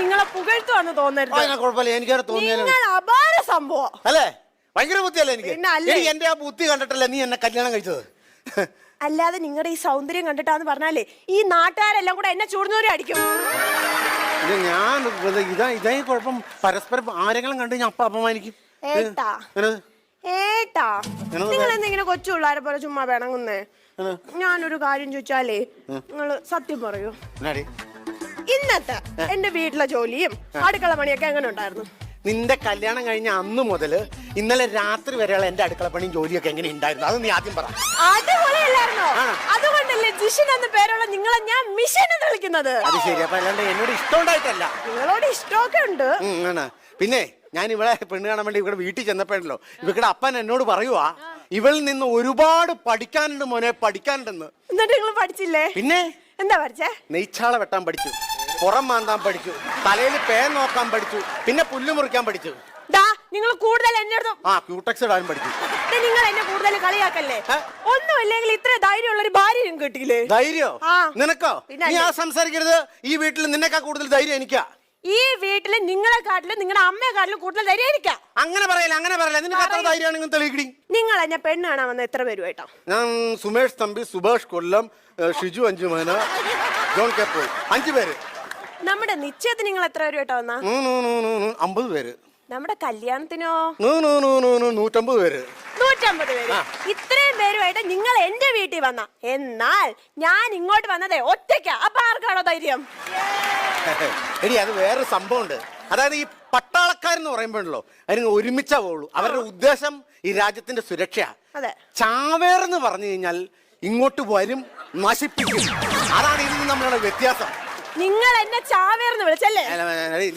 നിങ്ങളെ പുകഴ്ത്തുവാന്ന് തോന്നരുത്. അതിനെ കുഴപ്പമില്ല. എനിക്ക് തോന്നിയാലും നിങ്ങൾ അപാര സംഭവം. അല്ലേ? ഭയങ്കര ബുദ്ധിയല്ലേ എനിക്ക്? പിന്നെ അല്ലേ? എനിക്ക് എന്റെ ആ ബുദ്ധി കണ്ടിട്ടല്ലേ നീ എന്നെ കല്യാണം കഴിച്ചത്? അല്ലാതെ നിങ്ങളുടെ ഈ സൗന്ദര്യം കണ്ടിട്ടാന്ന് പറഞ്ഞാലേ ഈ നാട്ടുകാരെല്ലാം കൂടെ എന്നെ ചൂടുന്നവരെ അടിക്കും ഇത് ഞാൻ ഇത് ഇതാ ഇതേ കുഴപ്പം. പരസ്പരം ആരെങ്കിലും കണ്ടു ഞാൻ അപ്പ അപമാനിക്കും. ഏട്ടാ? ഏട്ടാ. നിങ്ങൾ എന്തെങ്കിലും കൊച്ചു പിള്ളേരെ പോലെ ചുമ്മാ പിണങ്ങുന്നേ? ഞാനൊരു കാര്യം ചോദിച്ചാലേ നിങ്ങൾ സത്യം പറയൂ. എന്നാടി? ഇന്നത്തെ എന്റെ വീട്ടിലെ ജോലിയും അടുക്കള പണിയൊക്കെ എങ്ങനെ ഉണ്ടായിരുന്നു? നിന്റെ കല്യാണം കഴിഞ്ഞ അന്ന് മുതൽ ഇന്നലെ രാത്രി വരെയുള്ള എന്റെ അടുക്കള പണിയും ജോലിയൊക്കെ എങ്ങനെ ഉണ്ടായിരുന്നു? അത് നീ ആദ്യം പറ? അതുകൊണ്ടല്ലേ ജിഷൻ എന്ന പേരുള്ള നിങ്ങളെ ഞാൻ മിഷൻ എന്ന് വിളിക്കുന്നത്. അത് ശരി. അപ്പൊ അല്ലാണ്ട് എന്നോട് ഇഷ്ടമുണ്ടായിട്ടല്ല നിങ്ങളോട് ഇഷ്ടമൊക്കെ ഉണ്ട്. ഉം, ആണ്. പിന്നെ ഞാൻ ഇവിടെ പെണ്ണ് കാണാൻ വേണ്ടി ഇവിടെ വീട്ടിൽ ചെന്നപ്പോഴല്ലോ ഇവക്കടെ അപ്പൻ എന്നോട് പറയുവാ ഇവളിൽ നിന്ന് ഒരുപാട് പഠിക്കാനുണ്ട് മോനെ പഠിക്കാനുണ്ടെന്ന്. എന്നിട്ട് നിങ്ങൾ പഠിച്ചില്ലേ? പിന്നെ? എന്താ പഠിച്ചേ? നെയ്ച്ചാള വെട്ടാൻ പഠിച്ചു. പുറം മാന്താൻ പഠിച്ചു. തലയിൽ പേൻ നോക്കാൻ പഠിച്ചു. പിന്നെ പുല്ല് മുറിക്കാൻ പഠിച്ചു. നിങ്ങൾ കൂടുതൽ എന്നെ ആ ക്യൂടെക്സ് ഇടാനും പഠിച്ചു. നിങ്ങൾ എന്നെ കൂടുതൽ കളിയാക്കല്ലേ? ഒന്നുമില്ലെങ്കിൽ ഇത്ര ധൈര്യമുള്ള ഒരു ഭാര്യ കിട്ടിയില്ലേ? ധൈര്യോ. നിനക്കോ? നീ ആ സംസാരിക്കരുത്. ഈ വീട്ടിൽ നിന്നെക്കാ കൂടുതൽ ധൈര്യം എനിക്കാ. ഈ വീട്ടിൽ നിങ്ങളെക്കാട്ടിലും നിങ്ങളുടെ അമ്മയെക്കാട്ടിലും കൂടുതൽ ധൈര്യം അങ്ങനെ പറയില്ല അങ്ങനെ പറയില്ല. നിനക്ക് എത്ര ധൈര്യമാണെങ്കിൽ തെളിയിക്കടി? നിങ്ങൾ എന്നെ പെണ്ണ് കാണാൻ വന്ന എത്ര പേരുമായിട്ടോ ഞാൻ സുമേഷ് തമ്പി സുഭാഷ് കൊല്ലം ഷിജു അഞ്ചുമേന ജോൺ കെപ്പോൾ പോൾ. അഞ്ചു പേര്. നമ്മുടെ നിശ്ചയത്തിന് നിങ്ങൾ എത്ര പേര് വന്നാ? നൂ, അമ്പത് പേര്. നമ്മുടെ കല്യാണത്തിനോ? നൂറ്റമ്പത് പേര്. നൂറ്റമ്പത് പേര്. ഇത്രയും പേരുമായിട്ട് നിങ്ങൾ എന്റെ വീട്ടിൽ വന്ന. എന്നാൽ ഞാൻ ഇങ്ങോട്ട് വന്നതേ ഒറ്റയ്ക്കാ. അപ്പൊ ആർക്കാണോ ധൈര്യം? എടി അത് വേറൊരു സംഭവമുണ്ട്. അതായത് ഈ പട്ടാളക്കാരെന്ന് പറയുമ്പോഴല്ലോ അതിന് ഒരുമിച്ചാ പോകുള്ളൂ അവരുടെ ഉദ്ദേശം ഈ രാജ്യത്തിന്റെ സുരക്ഷയാ. അതെ. ചാവേർ എന്ന് പറഞ്ഞു കഴിഞ്ഞാൽ ഇങ്ങോട്ട് വരും നശിപ്പിക്കും. അതാണ് ഇതിന് നമ്മളുടെ വ്യത്യാസം. നിങ്ങൾ എന്നെ ചാവേർന്ന് വിളിച്ചല്ലേ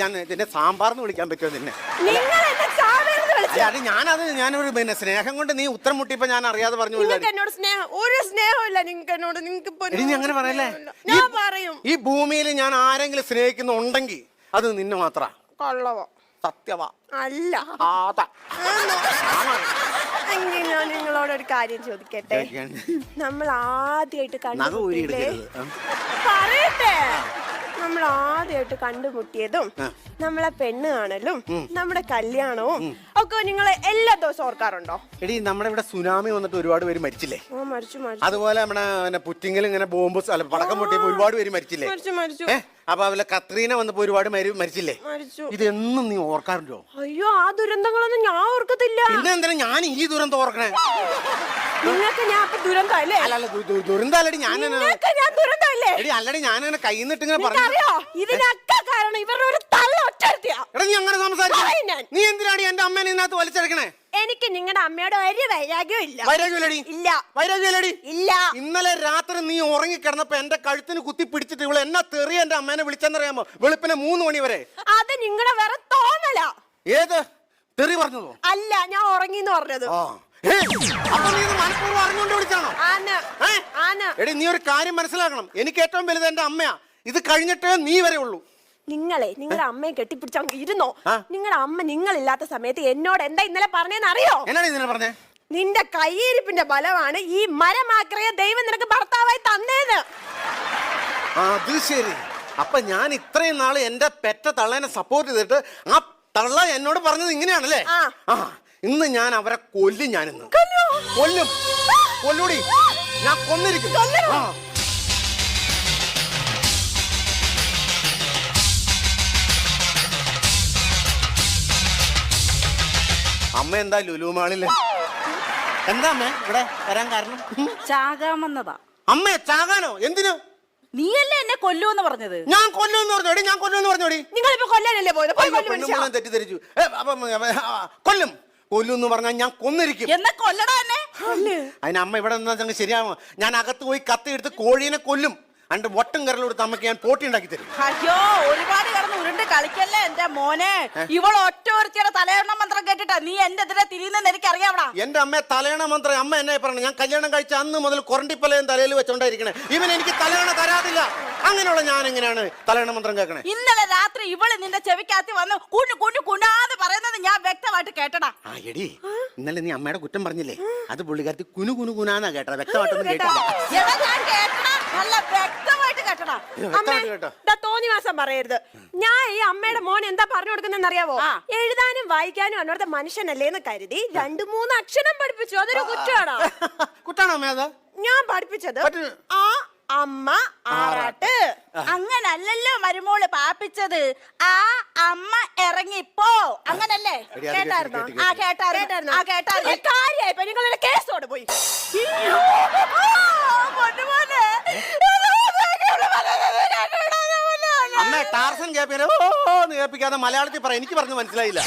ഞാൻ ഇതിന്റെ സാമ്പാർന്ന് വിളിക്കാൻ പറ്റുമോ നിന്നെ? നിങ്ങൾ എന്നെ ചാവേർന്ന് വിളിച്ച? ഞാൻ അത് ഞാനത് ഞാനൊരു പിന്നെ സ്നേഹം കൊണ്ട് നീ ഉത്തരം മുട്ടിയപ്പോ ഞാൻ അറിയാതെ പറഞ്ഞു നിങ്ങൾക്ക്. എന്നോട് സ്നേഹം ഒരു സ്നേഹമില്ല നിങ്ങൾക്ക് എന്നോട്. നിങ്ങൾക്ക് ഇനി അങ്ങനെ പറയല്ലേ? ഞാൻ പറയും. ഈ ഭൂമിയിൽ ഞാൻ ആരെങ്കിലും സ്നേഹിക്കുന്നുണ്ടെങ്കിൽ അത് നിന്നെ മാത്ര. കൊള്ളവോ? സത്യവാ. അല്ല. ആതാ. എങ്കിൽ ഞാൻ നിങ്ങളോട് ഒരു കാര്യം ചോദിക്കട്ടെ? നമ്മൾ ആദ്യമായിട്ട് കണ്ടു പറയട്ടെ. നമ്മൾ ആദ്യമായിട്ട് കണ്ടുമുട്ടിയതും നമ്മളെ പെണ്ണ് കാണലും നമ്മുടെ കല്യാണവും ഒക്കെ നിങ്ങൾ എല്ലാ ദിവസവും ഓർക്കാറുണ്ടോ? എടി നമ്മുടെ ഇവിടെ സുനാമി വന്നിട്ട് ഒരുപാട് പേര് മരിച്ചില്ലേ? മരിച്ചു മരിച്ചു. അതുപോലെ നമ്മുടെ പുറ്റിങ്ങൽ ഇങ്ങനെ ബോംബ് അല്ല പടക്കം പൊട്ടിയപ്പോ ഒരുപാട് പേര് മരിച്ചില്ലേ? മരിച്ചു മരിച്ചു. അപ്പൊ അവലെ കത്രീന വന്നപ്പോ ഒരുപാട് മരിച്ചില്ലേ? മരിച്ചു. ഇതെന്നും നീ ഓർക്കാറുണ്ടോ? അയ്യോ ആ ദുരന്തങ്ങളൊന്നും ഞാൻ ഓർക്കത്തില്ല. പിന്നെ എന്തിനാ ഞാൻ ഈ ദുരന്തം ഓർക്കണേ? നിങ്ങൾക്ക് ഞാൻ ദുരന്തം അല്ല? അല്ല ദു- ദു- ഞാൻ ദുരന്തം എടി അല്ലടി ഞാനിങ്ങനെ കൈ നിന്നിട്ട് ഇങ്ങനെ പറഞ്ഞു അറിയോ? ഇതിനൊക്കെ കാരണം ഇവരുടെ ഒരു തള്ള ഒറ്റ എടാ നീ അങ്ങനെ പറയും സംസാരിച്ചു ഞാൻ. നീ എന്തിനാണ് എന്റെ അമ്മേനെ ഇതിനകത്ത് വലിച്ചെടുക്കണേ? എനിക്ക് നിങ്ങളുടെ അമ്മയുടെ ഒരു വൈരാഗ്യവും ഇല്ല. വൈരാഗ്യമില്ലടി. ഇല്ല. വൈരാഗ്യമില്ലടി. ഇല്ല. ഇന്നലെ രാത്രി നീ ഉറങ്ങിക്കിടന്നപ്പോ എന്റെ കഴുത്തിന് കുത്തി പിടിച്ചിട്ട് ഇവൾ എന്നാ തെറി എന്റെ അമ്മേനെ വിളിച്ചെന്നറിയാമോ? വെളുപ്പിനെ മൂന്ന് മണി വരെ. അത് നിങ്ങളുടെ വേറെ തോന്നല. ഏത്? തെറി പറഞ്ഞതോ? അല്ല ഞാൻ ഉറങ്ങിന്ന് പറഞ്ഞത്. ആ. അപ്പൊ നീ ഇത് മനഃപൂർവം അറിഞ്ഞുകൊണ്ട് വിളിച്ചാണോ? എടി നീ ഒരു കാര്യം മനസ്സിലാക്കണം. എനിക്ക് ഏറ്റവും വലുത് എന്റെ അമ്മയാ. ഇത് കഴിഞ്ഞിട്ടേ നീ വരെ ഉള്ളൂ. നിങ്ങളെ നിങ്ങളുടെ അമ്മയെ കെട്ടിപ്പിടിച്ച ഇരുന്നോ? നിങ്ങളുടെ അമ്മ നിങ്ങളില്ലാത്ത സമയത്ത് എന്നോട് എന്താ ഇന്നലെ പറഞ്ഞെന്ന് അറിയോ? എന്നാണ് ഇതിനെ പറഞ്ഞേ? നിന്റെ കയ്യിരിപ്പിന്റെ ബലമാണ് ഈ മരമാക്രയ ദൈവം നിനക്ക് ഭർത്താവായി തന്നേത് അത് ശരി. അപ്പൊ ഞാൻ ഇത്രയും നാൾ എന്റെ പെറ്റ തള്ളേനെ സപ്പോർട്ട് ചെയ്തിട്ട് ആ തള്ള എന്നോട് പറഞ്ഞത് ഇങ്ങനെയാണല്ലേ? ആ. ഇന്ന് ഞാൻ അവരെ കൊല്ലും ഞാൻ ഇന്ന് കൊല്ലും. കൊല്ലൂടി. ഞാൻ കൊന്നിരിക്കും? ആ. അമ്മ എന്താ ലുലുമാളിൽ എന്താ അമ്മ ഇവിടെ വരാൻ കാരണം. ചാകാമെന്നതാ അമ്മ ചാകാനോ? എന്തിനു? നീയല്ലേ എന്നെ കൊല്ലൂന്ന് പറഞ്ഞത്? ഞാൻ കൊല്ലുമെന്ന് പറഞ്ഞോടി ഞാൻ കൊല്ലുമെന്ന് പറഞ്ഞോടി. നിങ്ങൾ നിങ്ങളിപ്പോ കൊല്ലാനല്ലേ പോയത്? പോയി കൊല്ലു തെറ്റിദ്ധരിച്ചു. ഏ, അപ്പം, ആ, കൊല്ലും. കൊല്ലും എന്ന് പറഞ്ഞാൽ ഞാൻ കൊന്നിരിക്കും. എന്നെ കൊല്ലടാ എന്നെ. അതിന് അമ്മ ഇവിടെ നിന്നാ ശരിയാവും? ഞാൻ അകത്ത് പോയി കത്തി എടുത്ത് കോഴീനെ കൊല്ലും. അണ്ട് വട്ടം കരലെടുത്ത് അമ്മയ്ക്ക് ഞാൻ പോട്ടി ഉണ്ടാക്കി തരും. അയ്യോ ഒരുപാട് കിടന്ന് ഉരുണ്ട് കളിക്കല്ലേ എന്റെ മോനെ? ഇവൾ ഒറ്റ ഒരുത്തിയുടെ തലയണ മന്ത്രം കേട്ടിട്ടാ നീ എന്റെ എതിരെ തിരിയുന്നെന്ന് എനിക്ക് അറിയാവടാ എന്റെ അമ്മ തലയണ മന്ത്രം അമ്മ എന്നെ പറഞ്ഞു. ഞാൻ കല്യാണം കഴിച്ച അന്ന് മുതൽ കൊറണ്ടിപ്പലയും തലയിൽ വെച്ചോണ്ടായിരിക്കണേ ഇവൻ എനിക്ക് തലയണ തരാതില്ല ഞാൻ എങ്ങനെയാണ് തലയണ മന്ത്രം കേൾക്കണേ? ഇന്നലെ രാത്രി ഇവൾ നിന്റെ ചെവിക്കകത്ത് വന്ന് കുഞ്ഞു കുഞ്ഞു കുണ്ടാതെ പറയുന്നത് ഞാൻ വ്യക്തമായിട്ട് കേട്ടടാ. ആ എടി ഇന്നലെ നീ അമ്മയുടെ കുറ്റം പറഞ്ഞില്ലേ? അത് പുള്ളിക്കാരത്തി കുനു കുനു കുനാന്നാ കേട്ടത്. വ്യക്തമായിട്ടൊന്നും കേട്ടില്ല എടാ ഞാൻ കേട്ടടാ. നല്ല വ്യക്തമായിട്ട് കേട്ടടാ. അമ്മേ വ്യക്തമായിട്ട് കേട്ടോ. ദാ തോന്നി മാസം പറയരുത്. ഞാൻ ഈ അമ്മയുടെ മോൻ എന്താ പറഞ്ഞു കൊടുക്കുന്നെന്ന് അറിയാവോ? ആ. എഴുതാനും വായിക്കാനും അന്നോടത്തെ മനുഷ്യനല്ലേന്ന് കരുതി രണ്ടു മൂന്ന് അക്ഷരം പഠിപ്പിച്ചു. അതൊരു കുറ്റമാണോ കുട്ടാണോ അമ്മ അത്? ഞാൻ പഠിപ്പിച്ചത് പറ്റി- ആ അമ്മ ആറാട്ട്. മരുമോൾ പാപ്പിച്ചത്? ആ അമ്മ ഇറങ്ങിപ്പോ അങ്ങനല്ലേ? കേട്ടായിരുന്നോ? കേട്ട്, ആ കേട്ട്. കേട്ടായിരുന്നു? ആ കേട്ടായിരുന്നു? കാര്യായി നിങ്ങൾ കേസോട് പോയി. അമ്മ ടാർസൻ കേൾപ്പിക്കാതെ കേൾപ്പിക്കാതെ മലയാളത്തിൽ പറ എനിക്ക് പറഞ്ഞു മനസ്സിലായില്ല.